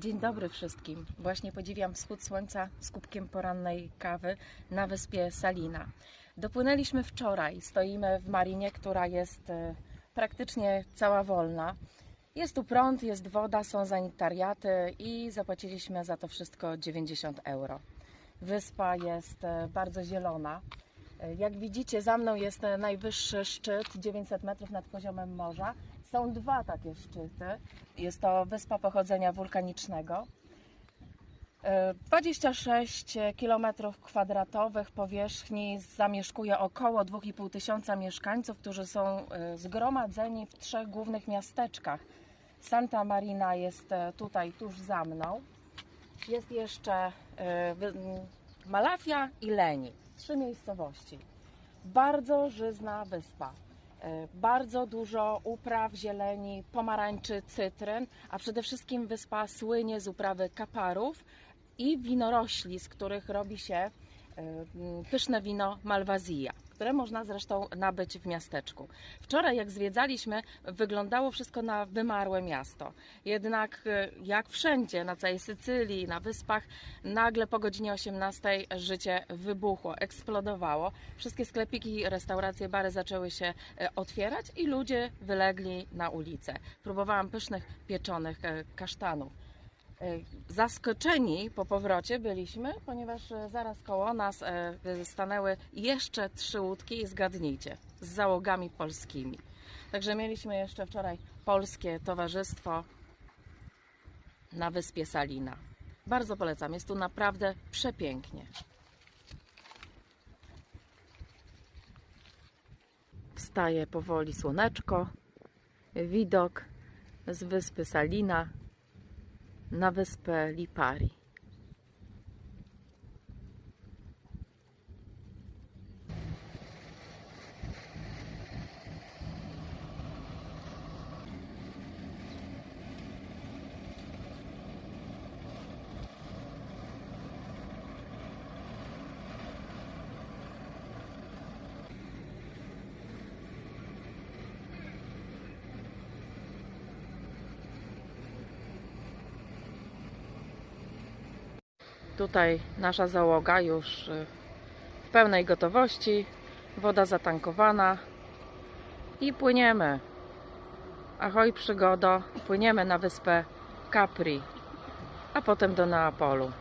Dzień dobry wszystkim. Właśnie podziwiam wschód słońca z kubkiem porannej kawy na wyspie Salina. Dopłynęliśmy wczoraj. Stoimy w marinie, która jest e, praktycznie cała wolna. Jest tu prąd, jest woda, są sanitariaty i zapłaciliśmy za to wszystko 90 euro. Wyspa jest e, bardzo zielona. E, Jak widzicie, za mną jest e, najwyższy szczyt 900 metrów nad poziomem morza. Są dwa takie szczyty. Jest to wyspa pochodzenia wulkanicznego. E, 26 km kwadratowych powierzchni zamieszkuje około 2,5 tysiąca mieszkańców, którzy są e, zgromadzeni w trzech głównych miasteczkach. Santa Marina jest e, tutaj tuż za mną. Jest jeszcze e, Malafia i Leni. Trzy miejscowości. Bardzo żyzna wyspa. E, Bardzo dużo upraw zieleni, pomarańczy, cytryn, a przede wszystkim wyspa słynie z uprawy kaparów i winorośli, z których robi się e, pyszne wino Malwazija, które można zresztą nabyć w miasteczku. Wczoraj, jak zwiedzaliśmy, wyglądało wszystko na wymarłe miasto. Jednak, e, jak wszędzie, na całej Sycylii, na wyspach, nagle po godzinie 18 życie wybuchło, eksplodowało. Wszystkie sklepiki, restauracje, bary zaczęły się e, otwierać i ludzie wylegli na ulicę. Próbowałam pysznych, pieczonych e, kasztanów. E, Zaskoczeni po powrocie byliśmy, ponieważ e, zaraz koło nas e, stanęły jeszcze trzy łódki i zgadnijcie, z załogami polskimi. Także mieliśmy jeszcze wczoraj polskie towarzystwo na wyspie Salina. Bardzo polecam, jest tu naprawdę przepięknie. Wstaje powoli słoneczko, widok z wyspy Salina na wyspę Lipari. Tutaj nasza załoga już y, w pełnej gotowości, woda zatankowana i płyniemy. Ahoj przygodo, płyniemy na wyspę Capri, a potem do Neapolu.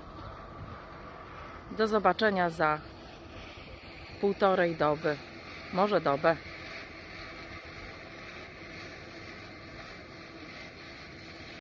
Do zobaczenia za półtorej doby, może dobę.